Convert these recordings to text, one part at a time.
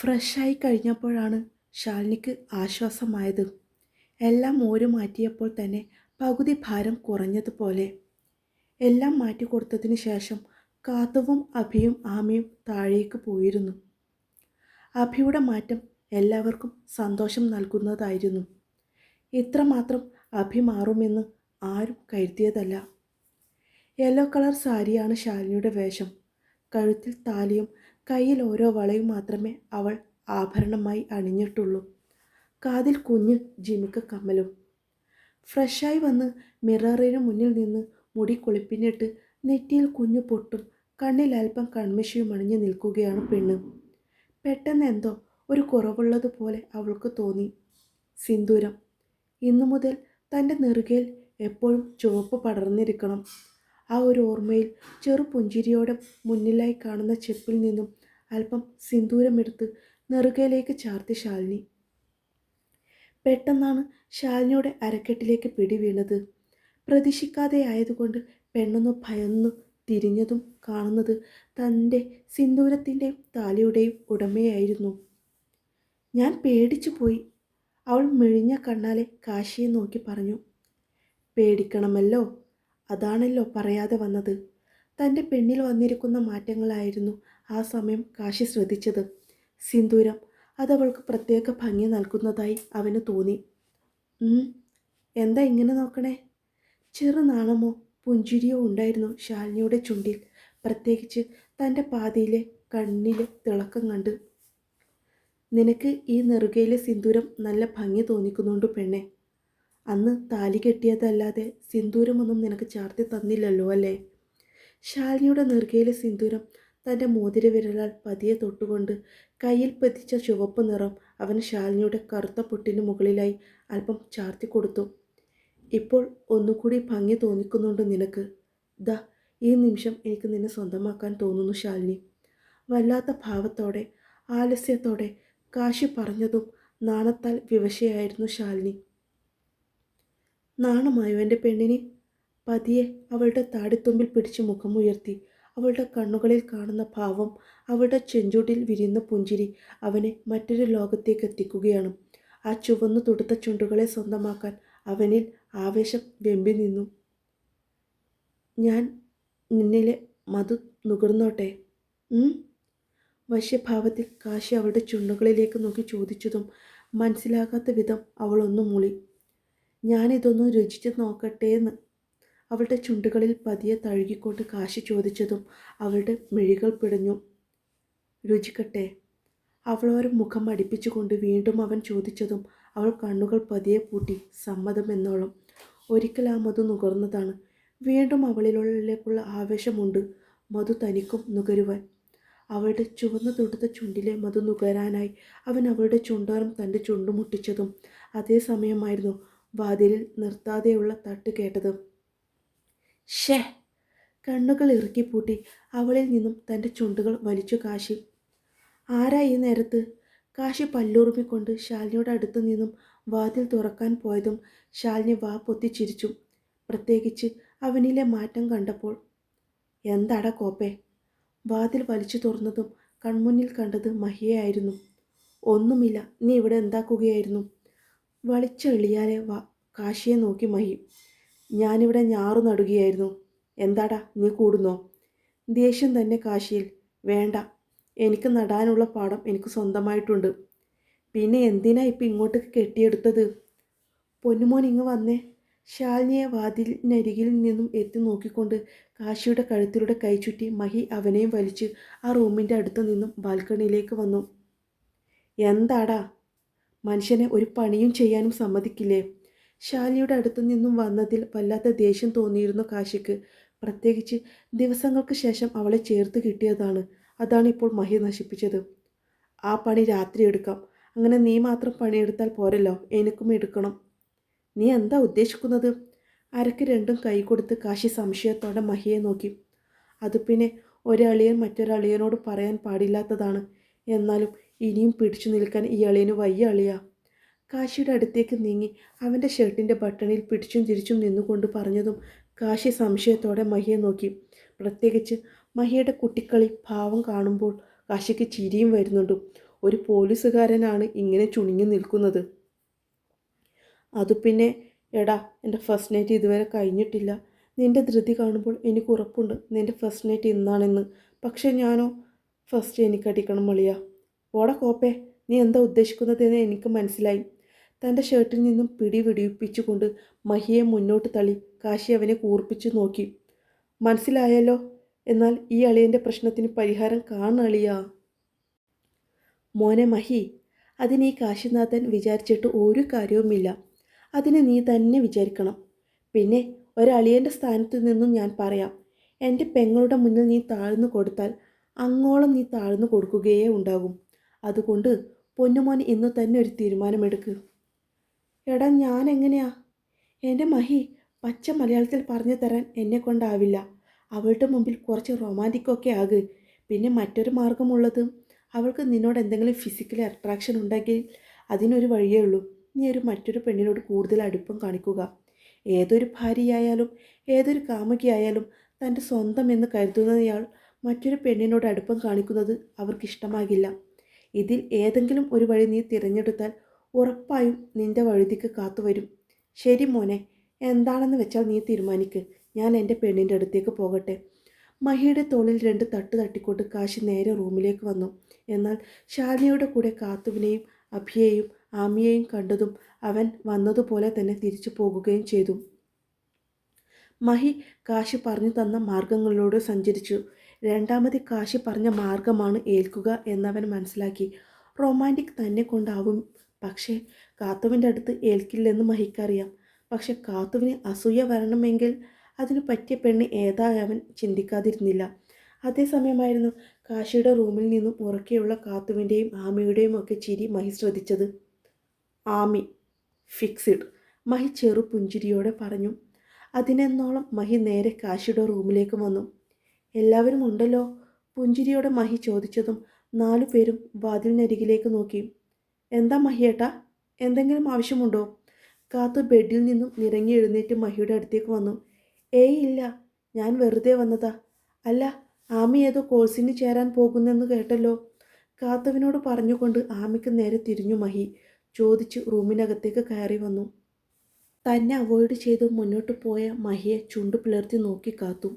ഫ്രഷായി കഴിഞ്ഞപ്പോഴാണ് ശാലിനിക്ക് ആശ്വാസമായത്. എല്ലാം ഓര് മാറ്റിയപ്പോൾ തന്നെ പകുതി ഭാരം കുറഞ്ഞതുപോലെ. എല്ലാം മാറ്റി കൊടുത്തതിന് ശേഷം കാത്തവും അഭിയും ആമിയും താഴേക്ക് പോയിരുന്നു. അഭിയുടെ മാറ്റം എല്ലാവർക്കും സന്തോഷം നൽകുന്നതായിരുന്നു. ഇത്രമാത്രം അഭി മാറുമെന്ന് ആരും കരുതിയതല്ല. യെല്ലോ കളർ സാരിയാണ് ശാലിനിയുടെ വേഷം. കഴുത്തിൽ താലിയും കയ്യിൽ ഓരോ വളയും മാത്രമേ അവൾ ആഭരണമായി അണിഞ്ഞിട്ടുള്ളൂ. കാതിൽ കുഞ്ഞ് ജിമിക്ക കമ്മലും. ഫ്രഷായി വന്ന് മിററിന് മുന്നിൽ നിന്ന് മുടി കുളിപ്പിന്നിട്ട് നെറ്റിയിൽ കുഞ്ഞു പൊട്ടും കണ്ണിൽ അല്പം കൺമിഷയും അണിഞ്ഞു നിൽക്കുകയാണ് പെണ്ണ്. പെട്ടെന്ന് എന്തോ ഒരു കുറവുള്ളതുപോലെ അവൾക്ക് തോന്നി. സിന്ദൂരം. ഇന്നു മുതൽ തന്റെ നെറുകയിൽ എപ്പോഴും ചുവപ്പ് പടർന്നിരിക്കണം. ആ ഒരു ഓർമ്മയിൽ ചെറു പുഞ്ചിരിയോടെ മുന്നിലായി കാണുന്ന ചെപ്പിൽ നിന്നും അല്പം സിന്ദൂരമെടുത്ത് നെറുകയിലേക്ക് ചാർത്തി ശാലിനി. പെട്ടെന്നാണ് ശാലിനിയുടെ അരക്കെട്ടിലേക്ക് പിടി വീണത്. പ്രതീക്ഷിക്കാതെ ആയതുകൊണ്ട് പെണ്ണൊന്ന് ഭയന്നു തിരിഞ്ഞതും കാണുന്നത് തന്റെ സിന്ദൂരത്തിന്റെയും താലിയുടെയും ഉടമയായിരുന്നു. ഞാൻ പേടിച്ചു പോയി. അവൾ മെഴിഞ്ഞ കണ്ണാലെ കാശിയെ നോക്കി പറഞ്ഞു. പേടിക്കണമല്ലോ. അതാണല്ലോ പറയാതെ വന്നത്. തന്റെ പെണ്ണിൽ വന്നിരിക്കുന്ന മാറ്റങ്ങളായിരുന്നു ആ സമയം കാശി ശ്രദ്ധിച്ചത്. സിന്ദൂരം അതവൾക്ക് പ്രത്യേക ഭംഗി നൽകുന്നതായി അവന് തോന്നി. എന്താ ഇങ്ങനെ നോക്കണേ? ചെറു നാണമോ പുഞ്ചിരിയോ ഉണ്ടായിരുന്നു ശാലിനിയുടെ ചുണ്ടിൽ പ്രത്യേകിച്ച് തന്റെ പാതിയിലെ കണ്ണിലെ തിളക്കം കണ്ട്. നിനക്ക് ഈ നെറുകയിലെ സിന്ദൂരം നല്ല ഭംഗി തോന്നിക്കുന്നുണ്ട് പെണ്ണെ? അന്ന് താലി കെട്ടിയതല്ലാതെ സിന്ദൂരമൊന്നും നിനക്ക് ചാർത്തി തന്നില്ലല്ലോ അല്ലേ? ശാലിനിയുടെ നെറുകയിലെ സിന്ദൂരം തന്റെ മോതിര വിരലാൽ പതിയെ തൊട്ടുകൊണ്ട് കയ്യിൽ പതിച്ച ചുവപ്പ് നിറം അവൻ ശാലിനിയുടെ കറുത്ത പൊട്ടിന് മുകളിലായി അല്പം ചാർത്തി കൊടുത്തു. ഇപ്പോൾ ഒന്നുകൂടി ഭംഗി തോന്നിക്കുന്നുണ്ട് നിനക്ക്. ദാ ഈ നിമിഷം എനിക്ക് നിന്നെ സ്വന്തമാക്കാൻ തോന്നുന്നു ശാലിനി. വല്ലാത്ത ഭാവത്തോടെ ആലസ്യത്തോടെ കാശി പറഞ്ഞതും നാണത്താൽ വിവശയായിരുന്നു ശാലിനി. നാണമായോ എന്റെ പെണ്ണിനെ? പതിയെ അവളുടെ താടിത്തുമ്പിൽ പിടിച്ച് മുഖമുയർത്തി. അവളുടെ കണ്ണുകളിൽ കാണുന്ന ഭാവം അവളുടെ ചെഞ്ചുടിൽ വിരിയുന്ന പുഞ്ചിരി അവനെ മറ്റൊരു ലോകത്തേക്ക് എത്തിക്കുകയാണ്. ആ ചുവന്നു തുടുത്ത ചുണ്ടുകളെ സ്വന്തമാക്കാൻ അവനിൽ ആവേശം വെമ്പി നിന്നു. ഞാൻ നിന്നിലെ മധു നുകർന്നോട്ടെ? വശ്യഭാവത്തിൽ കാശി അവളുടെ ചുണ്ടുകളിലേക്ക് നോക്കി ചോദിച്ചതും മനസ്സിലാകാത്ത വിധം അവളൊന്നു മൂളി. ഞാനിതൊന്ന് രുചിച്ച് നോക്കട്ടെ എന്ന് അവളുടെ ചുണ്ടുകളിൽ പതിയെ തഴുകിക്കൊണ്ട് കാശി ചോദിച്ചതും അവളുടെ മിഴികൾ പിടഞ്ഞു. രുചിക്കട്ടെ. അവളൊരു മുഖം അടിപ്പിച്ചുകൊണ്ട് വീണ്ടും അവൻ ചോദിച്ചതും അവൾ കണ്ണുകൾ പതിയെ പൂട്ടി. സമ്മതം എന്നോളം ഒരിക്കൽ ആ മധു നുകർന്നതാണ്. വീണ്ടും അവളിലേക്കുള്ള ആവേശമുണ്ട് മധു തനിക്കും നുകരുവാൻ. അവളുടെ ചുവന്ന തൊടുത്ത ചുണ്ടിലെ മധു നുകരാനായി അവൻ അവളുടെ ചുണ്ടോരം തന്റെ ചുണ്ടു മുട്ടിച്ചതും അതേ സമയമായിരുന്നു വാതിലിൽ നിർത്താതെയുള്ള തട്ട് കേട്ടത്. ഷേ കണ്ണുകൾ ഇറുക്കിപ്പൂട്ടി അവളിൽ നിന്നും തന്റെ ചുണ്ടുകൾ വലിച്ചു കാശി. ആരാ ഈ നേരത്ത്? കാശി പല്ലുറുമിക്കൊണ്ട് ശാലിനിയുടെ അടുത്ത് നിന്നും വാതിൽ തുറക്കാൻ പോയതും ശാലിനി വാ പൊത്തിച്ചിരിച്ചു പ്രത്യേകിച്ച് അവനിലെ മാറ്റം കണ്ടപ്പോൾ. എന്താടാ കോപ്പേ? വാതിൽ വലിച്ചു തുറന്നതും കൺമുന്നിൽ കണ്ടത് മഹിയായിരുന്നു ഒന്നുമില്ല നീ ഇവിടെ എന്താക്കുകയായിരുന്നു? വളിച്ചെളിയാലെ വാ കാശിയെ നോക്കി മഹി. ഞാനിവിടെ ഞാറു നടുകയായിരുന്നു. എന്താടാ നീ കൂടുന്നോ? ദേഷ്യം തന്നെ കാശിയിൽ. വേണ്ട. എനിക്ക് നടാനുള്ള പാടം എനിക്ക് സ്വന്തമായിട്ടുണ്ട്. പിന്നെ എന്തിനാ ഇപ്പം ഇങ്ങോട്ട് കെട്ടിയെടുത്തത്? പൊന്നുമോൻ ഇങ്ങ് വന്നേ. ശാലിനിയെ വാതിലിനരികിൽ നിന്നും എത്തി നോക്കിക്കൊണ്ട് കാശിയുടെ കഴുത്തിലൂടെ കൈചുറ്റി മഹി അവനെയും വലിച്ച് ആ റൂമിന്റെ അടുത്ത് നിന്നും ബാൽക്കണിയിലേക്ക് വന്നു. എന്താടാ? മനുഷ്യനെ ഒരു പണിയും ചെയ്യാനും സമ്മതിക്കില്ലേ? ശാലിയുടെ അടുത്തു നിന്നും വന്നതിൽ വല്ലാത്ത ദേഷ്യം തോന്നിയിരുന്നു കാശിക്ക്. പ്രത്യേകിച്ച് ദിവസങ്ങൾക്ക് ശേഷം അവളെ ചേർത്ത് കിട്ടിയതാണ്. അതാണ് ഇപ്പോൾ മഹി നശിപ്പിച്ചത്. ആ പണി രാത്രി എടുക്കാം. അങ്ങനെ നീ മാത്രം പണിയെടുത്താൽ പോരല്ലോ. എനിക്കും എടുക്കണം. നീ എന്താ ഉദ്ദേശിക്കുന്നത്? അരക്ക് രണ്ടും കൈ കൊടുത്ത് കാശി സംശയത്തോടെ മഹിയെ നോക്കി. അത് പിന്നെ ഒരളിയൻ മറ്റൊരളിയനോട് പറയാൻ പാടില്ലാത്തതാണ്. എന്നാലും ഇനിയും പിടിച്ചു നിൽക്കാൻ ഈ അളിയന് വയ്യ അളിയാ. കാശിയുടെ അടുത്തേക്ക് നീങ്ങി അവന്റെ ഷർട്ടിന്റെ ബട്ടണിൽ പിടിച്ചും തിരിച്ചും നിന്നുകൊണ്ട് പറഞ്ഞതും കാശി സംശയത്തോടെ മഹിയെ നോക്കി. പ്രത്യേകിച്ച് മഹിയുടെ കുട്ടിക്കളി ഭാവം കാണുമ്പോൾ കാശിക്ക് ചിരിയും വരുന്നുണ്ട്. ഒരു പോലീസുകാരനാണ് ഇങ്ങനെ ചുണിഞ്ഞു നിൽക്കുന്നത്. അത് പിന്നെ എടാ എന്റെ ഫസ്റ്റ് നൈറ്റ് ഇതുവരെ കഴിഞ്ഞിട്ടില്ല. നിന്റെ ധൃതി കാണുമ്പോൾ എനിക്ക് ഉറപ്പുണ്ട്. നിന്റെ ഫസ്റ്റ് നൈറ്റ് ഇന്നാണെന്ന്. പക്ഷേ ഞാനോ? ഫസ്റ്റ് എനിക്ക് അടിക്കണം മളിയ. ഓടാ കോപ്പേ നീ എന്താ ഉദ്ദേശിക്കുന്നതെന്ന് എനിക്ക് മനസ്സിലായി. തന്റെ ഷർട്ടിൽ നിന്നും പിടി വിടിയിപ്പിച്ചുകൊണ്ട് മഹിയെ മുന്നോട്ട് തള്ളി കാശി അവനെ കൂർപ്പിച്ചു നോക്കി. മനസ്സിലായല്ലോ എന്നാൽ ഈ അളിയന്റെ പ്രശ്നത്തിന് പരിഹാരം കാണളിയാ മോനെ മഹി അതിന് ഈ കാശിനാഥൻ വിചാരിച്ചിട്ട് ഒരു കാര്യവുമില്ല. അതിന് നീ തന്നെ വിചാരിക്കണം. പിന്നെ ഒരളിയന്റെ സ്ഥാനത്ത് നിന്നും ഞാൻ പറയാം. എന്റെ പെങ്ങളുടെ മുന്നിൽ നീ താഴ്ന്നു കൊടുത്താൽ അങ്ങോളം നീ താഴ്ന്നു കൊടുക്കുകയേ ഉണ്ടാകും. അതുകൊണ്ട് പൊന്നുമോൻ ഇന്ന് തന്നെ ഒരു തീരുമാനമെടുക്ക്. എടാ ഞാൻ എങ്ങനെയാ എന്റെ മഹി പച്ച മലയാളത്തിൽ പറഞ്ഞു തരാൻ എന്നെ കൊണ്ടാവില്ല. അവളുടെ മുമ്പിൽ കുറച്ച് റൊമാന്റിക്കൊക്കെ ആക്. പിന്നെ മറ്റൊരു മാർഗമുള്ളത് അവൾക്ക് നിന്നോട് എന്തെങ്കിലും ഫിസിക്കൽ അട്രാക്ഷൻ ഉണ്ടെങ്കിൽ അതിനൊരു വഴിയേ ഉള്ളൂ. നീ ഒരു മറ്റൊരു പെണ്ണിനോട് കൂടുതൽ അടുപ്പം കാണിക്കുക. ഏതൊരു ഭാര്യയായാലും ഏതൊരു കാമുകിയായാലും തന്റെ സ്വന്തം എന്ന് കരുതുന്നയാൾ മറ്റൊരു പെണ്ണിനോട് അടുപ്പം കാണിക്കുന്നത് അവർക്കിഷ്ടമാകില്ല ഇതിൽ ഏതെങ്കിലും ഒരു വഴി നീ തിരഞ്ഞെടുത്താൽ ഉറപ്പായും നിന്റെ വഴുതിക്ക് കാത്തുവരും ശരി മോനെ എന്താണെന്ന് വെച്ചാൽ നീ തീരുമാനിക്ക്. ഞാൻ എന്റെ പെണ്ണിന്റെ അടുത്തേക്ക് പോകട്ടെ. മഹിയുടെ തോളിൽ രണ്ട് തട്ട് തട്ടിക്കൊണ്ട് കാശി നേരെ റൂമിലേക്ക് വന്നു. എന്നാൽ ശാലിനിയുടെ കൂടെ കാത്തുവിനെയും അഭിയെയും ആമിയെയും കണ്ടതും അവൻ വന്നതുപോലെ തന്നെ തിരിച്ചു പോകുകയും ചെയ്തു. മഹി കാശി പറഞ്ഞു തന്ന മാർഗങ്ങളിലൂടെ സഞ്ചരിച്ചു. രണ്ടാമത് കാശി പറഞ്ഞ മാർഗമാണ് ഏൽക്കുക എന്നവൻ മനസ്സിലാക്കി. റൊമാന്റിക് തന്നെ കൊണ്ടാവും പക്ഷേ കാത്തുവിന്റെ അടുത്ത് ഏൽക്കില്ലെന്ന് മഹിക്കറിയാം. പക്ഷെ കാത്തുവിന് അസൂയ വരണമെങ്കിൽ അതിന് പറ്റിയ പെണ്ണ് ഏതായി അവൻ ചിന്തിക്കാതിരുന്നില്ല. അതേസമയമായിരുന്നു കാശിയുടെ റൂമിൽ നിന്നും ഉറക്കെയുള്ള കാത്തുവിന്റെയും ആമിയുടെയും ഒക്കെ ചിരി മഹി ശ്രദ്ധിച്ചത്. ആമി ഫിക്സിഡ് മഹി ചെറു പുഞ്ചിരിയോടെ പറഞ്ഞു. അതിനെന്നോളം മഹി നേരെ കാശിയുടെ റൂമിലേക്ക് വന്നു. എല്ലാവരും ഉണ്ടല്ലോ? പുഞ്ചിരിയോടെ മഹി ചോദിച്ചതും നാലു പേരും വാതിലിനരികിലേക്ക് നോക്കി. എന്താ മഹിയേട്ടാ? എന്തെങ്കിലും ആവശ്യമുണ്ടോ? കാത്തു ബെഡിൽ നിന്നും നിരങ്ങി എഴുന്നേറ്റ് മഹിയുടെ അടുത്തേക്ക് വന്നു. ഏയ് ഇല്ല ഞാൻ വെറുതെ വന്നതാ. അല്ല ആമി ഏതോ കോഴ്സിന് ചേരാൻ പോകുന്നെന്ന് കേട്ടല്ലോ. കാത്തുവിനോട് പറഞ്ഞുകൊണ്ട് ആമിക്ക് നേരെ തിരിഞ്ഞു മഹി. ചോദിച്ച് റൂമിനകത്തേക്ക് കയറി വന്നു. തന്നെ അവോയ്ഡ് ചെയ്ത് മുന്നോട്ട് പോയ മഹിയെ ചുണ്ടു പിളർത്തി നോക്കി കാത്തു.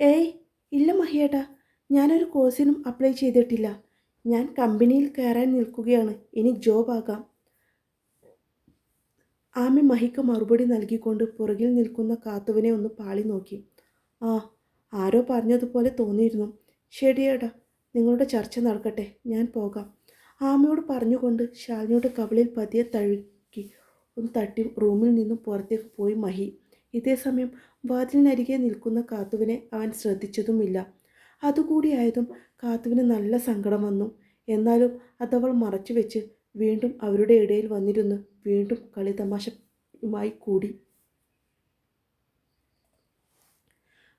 ഏയ് ഇല്ല മഹിയേട്ടാ ഞാനൊരു കോഴ്സിനും അപ്ലൈ ചെയ്തിട്ടില്ല. ഞാൻ കമ്പനിയിൽ കയറാൻ നിൽക്കുകയാണ്. ഇനി ജോബ് ആകാം. ആമി മഹിക്ക് മറുപടി നൽകിക്കൊണ്ട് പുറകിൽ നിൽക്കുന്ന കാത്തുവിനെ ഒന്ന് പാളി നോക്കി. ആ ആരോ പറഞ്ഞതുപോലെ തോന്നിയിരുന്നു. ശരിയേടാ നിങ്ങളുടെ ചർച്ച നടക്കട്ടെ ഞാൻ പോകാം. ആമയോട് പറഞ്ഞുകൊണ്ട് ശാലിനിയുടെ കവളിൽ പതിയെ തഴുക്കി ഒന്ന് തട്ടി റൂമിൽ നിന്നും പുറത്തേക്ക് പോയി മഹി. ഇതേസമയം വാതിലിനരികെ നിൽക്കുന്ന കാത്തുവിനെ അവൻ ശ്രദ്ധിച്ചതുമില്ല. അതുകൂടിയായതും കാത്തുവിന് നല്ല സങ്കടം വന്നു. എന്നാലും അതവൾ മറച്ചു വെച്ച് വീണ്ടും അവരുടെ ഇടയിൽ വന്നിരുന്ന്. വീണ്ടും കളിതമാശയുമായി കൂടി.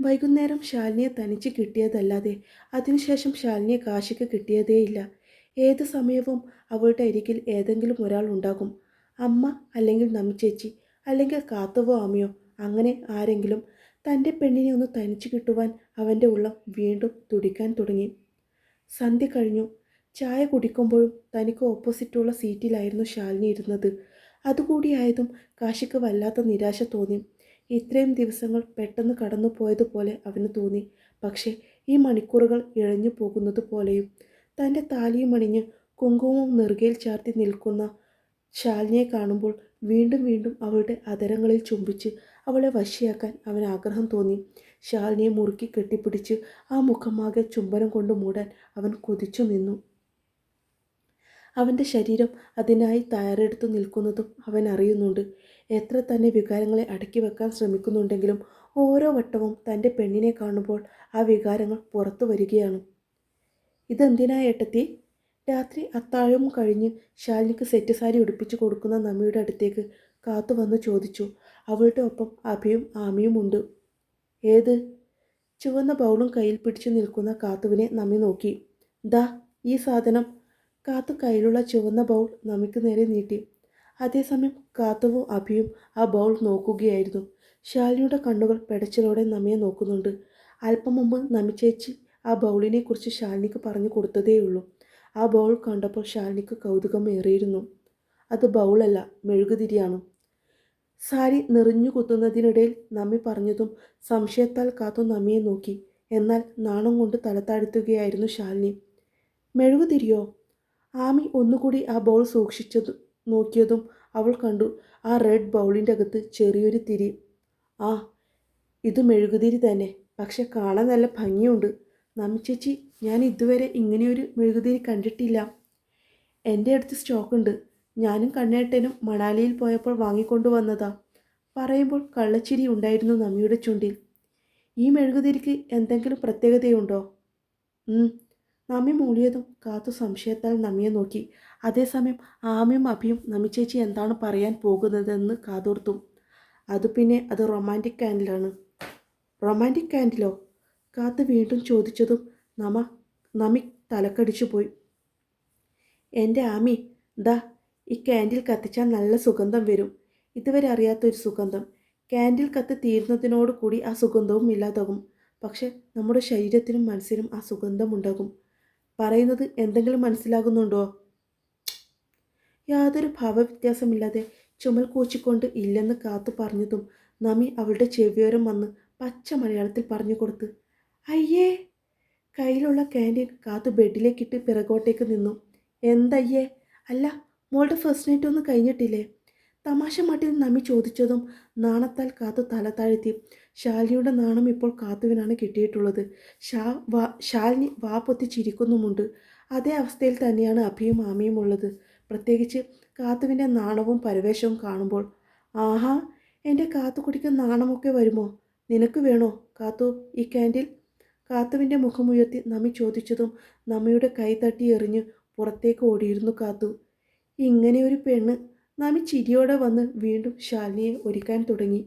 വൈകുന്നേരം ശാലിനിയെ തനിച്ച് കിട്ടിയതല്ലാതെ അതിനുശേഷം ശാലിനിയെ കാശിക്ക് കിട്ടിയതേയില്ല. ഏത് സമയവും അവളുടെ അരികിൽ ഏതെങ്കിലും ഒരാൾ ഉണ്ടാകും. അമ്മ അല്ലെങ്കിൽ നമ്മിച്ചേച്ചി അല്ലെങ്കിൽ കാത്തവോ അമ്മയോ അങ്ങനെ ആരെങ്കിലും തന്റെ പെണ്ണിനെ ഒന്ന് തനിച്ചു കിട്ടുവാൻ അവന്റെ ഉള്ളം വീണ്ടും തുടിക്കാൻ തുടങ്ങി. സന്ധ്യ കഴിഞ്ഞു. ചായ കുടിക്കുമ്പോഴും തനിക്ക് ഓപ്പോസിറ്റുള്ള സീറ്റിലായിരുന്നു ശാലിനി ഇരുന്നത്. അതുകൂടിയായതും കാശിക്ക് വല്ലാത്ത നിരാശ തോന്നി. ഇത്രയും ദിവസങ്ങൾ പെട്ടെന്ന് കടന്നു പോയതുപോലെ അവന് തോന്നി. പക്ഷേ ഈ മണിക്കൂറുകൾ ഇഴഞ്ഞു പോകുന്നത് പോലെയും തന്റെ താലിയും അണിഞ്ഞ് കുങ്കുമവും നെറുകയിൽ ചാർത്തി നിൽക്കുന്ന ശാലിനിയെ കാണുമ്പോൾ വീണ്ടും വീണ്ടും അവളുടെ അതരങ്ങളിൽ ചുംബിച്ച് അവളെ വശിയാക്കാൻ അവൻ ആഗ്രഹം തോന്നി. ശാലിനിയെ മുറുക്കി കെട്ടിപ്പിടിച്ച് ആ മുഖമാകെ ചുംബനം കൊണ്ട് മൂടാൻ അവൻ കൊതിച്ചു നിന്നു. അവന്റെ ശരീരം അതിനായി തയ്യാറെടുത്ത് നിൽക്കുന്നതും അവൻ അറിയുന്നുണ്ട്. എത്ര തന്നെ വികാരങ്ങളെ അടക്കി വെക്കാൻ ശ്രമിക്കുന്നുണ്ടെങ്കിലും ഓരോ വട്ടവും തന്റെ പെണ്ണിനെ കാണുമ്പോൾ ആ വികാരങ്ങൾ പുറത്തു വരികയാണ്. ഇതെന്തിനാ ഏട്ടത്തി? രാത്രി അത്താഴവും കഴിഞ്ഞ് ശാലിനിക്ക് സെറ്റ് സാരി ഉടുപ്പിച്ച് കൊടുക്കുന്ന നമ്മിയുടെ അടുത്തേക്ക് കാത്തു വന്ന് ചോദിച്ചു. അവളുടെ ഒപ്പം അഭിയും ആമിയും ഉണ്ട്. ഏത്? ചുവന്ന ബൗളും കയ്യിൽ പിടിച്ചു നിൽക്കുന്ന കാത്തുവിനെ നമ്മി നോക്കി. ദാ ഈ സാധനം. കാത്തു കയ്യിലുള്ള ചുവന്ന ബൗൾ നമിക്ക് നേരെ നീട്ടി. അതേസമയം കാത്തുവും അഭിയും ആ ബൗൾ നോക്കുകയായിരുന്നു. ശാലിനിയുടെ കണ്ണുകൾ പെടച്ചിലോടെ നമ്മയെ നോക്കുന്നുണ്ട്. അല്പം മുമ്പ് നമിച്ചേച്ചി ആ ബൗളിനെക്കുറിച്ച് ശാലിനിക്ക് പറഞ്ഞു കൊടുത്തതേയുള്ളൂ. ആ ബൗൾ കണ്ടപ്പോൾ ശാലിനിക്ക് കൗതുകം ഏറിയിരുന്നു അത് ബൗളല്ല മെഴുകുതിരിയാണ്. സാരി നിറഞ്ഞു കുത്തുന്നതിനിടയിൽ നമ്മി പറഞ്ഞതും സംശയത്താൽ കാത്തു നമ്മിയെ നോക്കി. എന്നാൽ നാണം കൊണ്ട് തല താഴ്ത്തുകയായിരുന്നു ശാലിനി. മെഴുകുതിരിയോ? ആമി ഒന്നുകൂടി ആ ബൗൾ സൂക്ഷിച്ചത് നോക്കിയതും അവൾ കണ്ടു ആ റെഡ് ബൗളിന്റെ അകത്ത് ചെറിയൊരു തിരി. ആ ഇത് മെഴുകുതിരി തന്നെ. പക്ഷെ കാണാൻ നല്ല ഭംഗിയുണ്ട്. നമ്മി ചേച്ചി ഞാൻ ഇതുവരെ ഇങ്ങനെയൊരു മെഴുകുതിരി കണ്ടിട്ടില്ല. എന്റെ അടുത്ത് സ്റ്റോക്കുണ്ട്. ഞാനും കണ്ണേട്ടനും മണാലിയിൽ പോയപ്പോൾ വാങ്ങിക്കൊണ്ടു വന്നതാ. പറയുമ്പോൾ കള്ളച്ചിരി ഉണ്ടായിരുന്നു നമ്മിയുടെ ചുണ്ടിൽ. ഈ മെഴുകുതിരിക്ക് എന്തെങ്കിലും പ്രത്യേകതയുണ്ടോ. നമ്മി മൂളിയതും കാത്തു സംശയത്താൽ നമ്മിയെ നോക്കി. അതേസമയം ആമയും അഭിയും നമ്മി ചേച്ചി എന്താണ് പറയാൻ പോകുന്നതെന്ന് കാതോർത്തു. അത് പിന്നെ അത് റൊമാന്റിക് കാൻഡിലാണ്. റൊമാന്റിക് കാൻഡിലോ? കാത്ത് വീണ്ടും ചോദിച്ചതും നമ നമി തലക്കടിച്ചു പോയി. എന്റെ ആമി ദാ ഈ ക്യാൻഡിൽ കത്തിച്ചാൽ നല്ല സുഗന്ധം വരും. ഇതുവരെ അറിയാത്തൊരു സുഗന്ധം. ക്യാൻഡിൽ കത്തി തീരുന്നതിനോട് കൂടി ആ സുഗന്ധവും ഇല്ലാതാകും. പക്ഷെ നമ്മുടെ ശരീരത്തിനും മനസ്സിനും ആ സുഗന്ധം ഉണ്ടാകും. പറയുന്നത് എന്തെങ്കിലും മനസ്സിലാകുന്നുണ്ടോ? യാതൊരു ഭാവവ്യത്യാസമില്ലാതെ ചുമൽ കൂച്ചിക്കൊണ്ട് ഇല്ലെന്ന് കാത്തു പറഞ്ഞതും നമി അവളുടെ ചെവിയോരം വന്ന് പച്ച മലയാളത്തിൽ പറഞ്ഞു കൊടുത്ത് അയ്യേ കയ്യിലുള്ള ക്യാന്റീൻ കാത്തു ബെഡിലേക്കിട്ട് പിറകോട്ടേക്ക് നിന്നു. എന്തയ്യേ? അല്ല മോളുടെ ഫസ്റ്റ് നൈറ്റ് ഒന്നും കഴിഞ്ഞിട്ടില്ലേ? തമാശ മട്ടിൽ നമ്മി ചോദിച്ചതും നാണത്താൽ കാത്തു തല താഴ്ത്തി. ശാലിനിയുടെ നാണം ഇപ്പോൾ കാത്തുവിനാണ് കിട്ടിയിട്ടുള്ളത്. ഷാ വാ ശാലിനി വാ പൊത്തി ചിരിക്കുന്നുമുണ്ട്. അതേ അവസ്ഥയിൽ തന്നെയാണ് അഭിയും ആമയും ഉള്ളത്. പ്രത്യേകിച്ച് കാത്തുവിന്റെ നാണവും പരവേശവും കാണുമ്പോൾ. ആഹാ എന്റെ കാത്തു കുടിക്കുന്ന നാണമൊക്കെ വരുമോ? നിനക്ക് വേണോ? കാത്തു ഈ ക്യാൻഡിൽ കാത്തുവിന്റെ മുഖമുയർത്തി നമി ചോദിച്ചതും നമ്മയുടെ കൈ തട്ടി എറിഞ്ഞ് പുറത്തേക്ക് ഓടിയിരുന്നു കാത്തു. ഇങ്ങനെ ഒരു പെണ്ണ് നമി ചിരിയോടെ വന്ന് വീണ്ടും ശാലിനിയെ ഒരുക്കാൻ തുടങ്ങി.